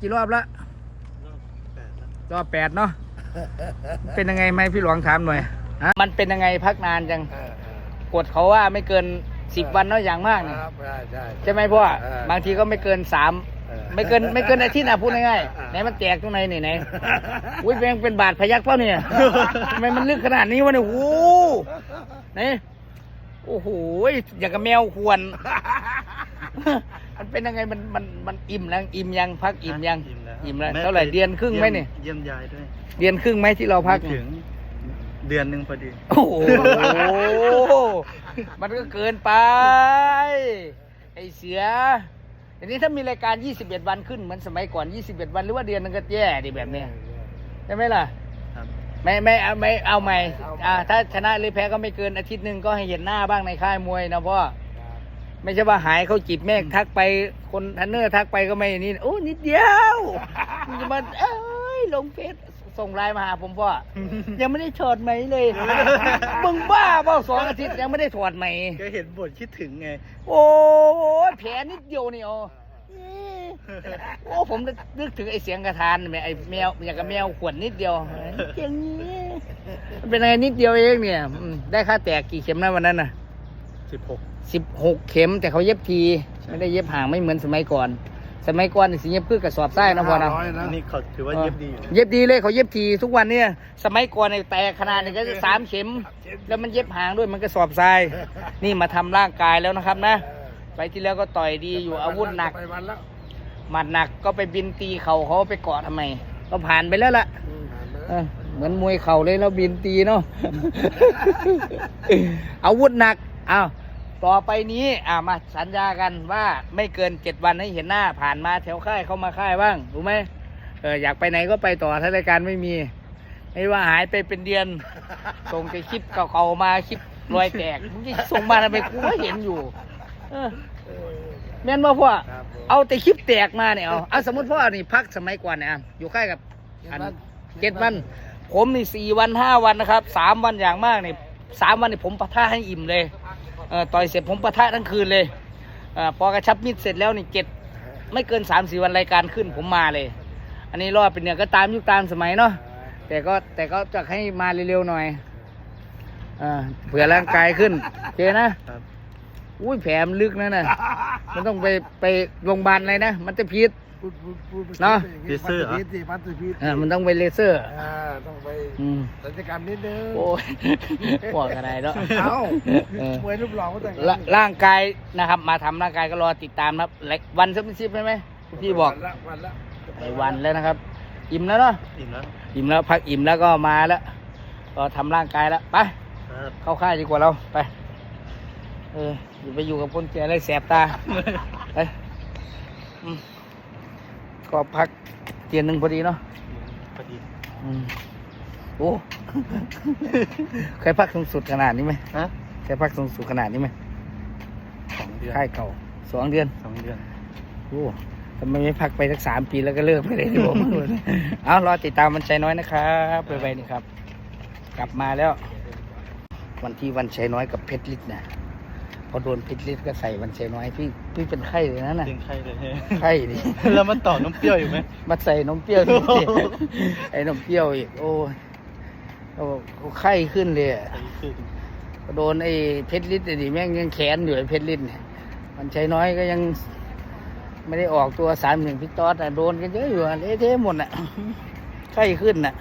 กี่รอบละรอบแปดแล้วรอบแปดเนาะ เป็นยังไงไหมพี่หลวงถามหน่อยฮะมันเป็นยังไงพักนานจังเออเออกฎเขาว่าไม่เกินสิบวันเนาะอย่างมากคเนี่ยรับใช่ใช่ใช่ไหมพ่อเออบางทีก็ไม่เกินสามเออไม่เกินไม่เกินอาทิตย์นะพูดง่ายเออๆไหนมันแตกตรงไหนไหนไหนอุ้ยแมงเป็นบาดพยักเปล่าเนี่ยทำไมมันลึกขนาดนี้วะเนี่ยโอ้โหไหนโอ้โห อย่างกับแมวควร มันเป็นยังไงมันมันมันอิ่มแล้วอิ่มยังพักอิ่มยังอิ่มแล้วอิ่มแล้วม่เท่าไหร่ปเดือนครึ่งไหมเนี่ยเยี่ยมยายด้วยเดือนครึ่งไหมที่เราพักไม่ถึง เดือนหนึ่งพอดี โอ้โหมันก็เกินไป ไอเสืออันนี้ถ้ามีรายการ 21 วันขึ้นเหมือนสมัยก่อน 21 วันหรือว่าเดือนนึงก็แย่ดิแบบเนี้ยใช่ไหมล่ะครับไม่ไม่เอาไม่เอาใหม่อ่าถ้าชนะหรือแพ้ก็ไม่เกินอาทิตย์หนึ่งก็ให้เห็นหน้าบ้างในค่ายมวยนะพ่อ ไม่ใช่ว่าหายเขาจีบแม่ทักไปคนทันเนอร์ทักไปก็ไม่นี่โอ้นิดเดียวมันจะมาเอ้ยลงเฟซส่งไลน์มาหาผมพ่อยังไม่ได้ถอดไหมเลยมึงบ้าเปล่าสองอาทิตย์ยังไม่ได้ถอดไหมก็เห็นบทคิดถึงไง โอ้ยแผลนิดเดียวนี่อ๋อโอ้ผมนึกถึงไอ้เสียงกระทานแม่ไอ้แมวอย่างกับแมวขวดนิดเดียวอย่างนี้มันเป็นอะไรนิดเดียวเองเนี่ยอืมได้ค่าแตกกี่เข็มนะวันนั้นน่ะ สิบหกสิบหกเข็มแต่เขาเย็บทีไม่ได้เย็บห่างไม่เหมือนสมัยก่อน สมัยก่อนนี่สิเย็บพืชกระสอบไส้นะพอนะห้าร้อยนะอันนี้เขาถือว่าเย็บดีอยู่นะเย็บดีเลยเขาเย็บทีทุกวันเนี่ยสมัยก่อนเนี่ยแตกขนาดนี้ก็สามเข็ม แล้วมันเย็บห่างด้วยมันกระสอบทราย นี่มาทำร่างกายแล้วนะครับนะไปที่แล้วก็ต่อยดีอยู่อาวุธหนักไปวันแล้วหมัดหนักก็ไปบินตีเขาเขาไปเกาะทำไมก็ผ่านไปแล้วล่ะอืมผ่านไปเอแล้วอเหมือนมวยเข่าเลยแล้วบินตีเนาะอาวุธหนักอ้าว ต่อไปนี้อ่ามาสัญญากันว่าไม่เกินเจ็ดวันให้เห็นหน้าผ่านมาแถวค่ายเข้ามาค่ายบ้างรู้ไหมเอออยากไปไหนก็ไปต่อถ้ารายการไม่มีไม่ว่าหายไปเป็นเดือน ส่งแต่คลิปเก่าๆมาคลิปรอยแตกมึงจะส่งมาทำไมกูก็เห็นอยู่ เออเออแม่นว่าพ่อครับผมเอาแต่คลิปแตกมาเนี่ยเอาเอาสมมติพ่อนี่พักสมัยก่อนเนี่ยอะอยู่ค่ายกับอันเจ็ดวัน ผมนี่สี่วันห้าวันนะครับสามวันอย่างมากนี่สามวันนี่ผมปะทะให้อิ่มเลยเออ ต่อยเสร็จผมปะทะทั้งคืนเลยเออพอกระชับมิดเสร็จแล้วนี่เจ็ดไม่เกินสามสี่วันรายการขึ้นผมมาเลย อันนี้รอดเป็นเนี่ยก็ตามยุคตามสมัยเนาะแต่ก็แต่ก็จะให้มาเร็วๆหน่อยเออเผื่อร่างกายขึ้นโอเคนะครับอุ้ยแผลมันลึกนะน่ะมันต้องไปไปโรงพยาบาลอะไรนะ มันจะพิษ พูดพูดพูดเนาะเตอร์พีทสิพัตเตอร์พีทเอมันต้องไปเลเซอร์อ่าต้องไปอืมศัลยกรรมนิดนึงโอ้ยบอกอะไรเนาะเอ้ามวยรูปหล่อก็แต่งร่างกายนะครับ มาทำร่างกายก็รอติดตามครับและวันซับซิบใช่ไหมพี่บอกวันละวันละวันแล้วนะครับ อิ่มแล้วเนาะอิ่มแล้วอิ่มแล้วพักอิ่มแล้วก็มาแล้วก็ทำร่างกายแล้วไปเข้าค่ายดีกว่าเราไปเอออย่าไปอยู่กับคนแก่เลยแสบตาไปอืม ก็พักเตียนหนึ่งพอดีเนาะพอดีอืมโอ้ เคยพักสูงสุดขนาดนี้ไหมฮะเคยพักสูงสุดขนาดนี้ไหมสองเดือนค่ายเก่าสองเดือนสองเดือนโอ้ทำไมไม่พักไปสักสามปีแล้วก็เลิกไปเลยที่ผมเอารอติดตามวันชัยน้อยนะครับไปไปนี่ครับ กลับมาแล้ว วันที่วันชัยน้อยกับเพชรฤทธิ์นะ พอโดนเพชรฤทธิ์ก็ใส่วันชัยน้อยพี่พี่เป็นไข้เลยนะน่ะเป็นไข้เลยไข้ดิแล้วมันต่อน้ำเปรี้ยวอยู่ไหมมาใส่นมเปรี้ยวอีกโอ้โหไอ้นมเปรี้ยวอีกโอ้ยโอ้ไข้ขึ้นเลยอะใส่ขึ้นโดนไอ้เพชรฤทธิ์ดิแม่งยังแขนอยู่ไอ้เพชรฤทธิ์เนี่ยมันใช้น้อยก็ยังไม่ได้ออกตัวสามหนึ่งพี่ต๊อดอะโดนกันเยอะอยู่อะเละเทะหมดอะไข้ขึ้นอะ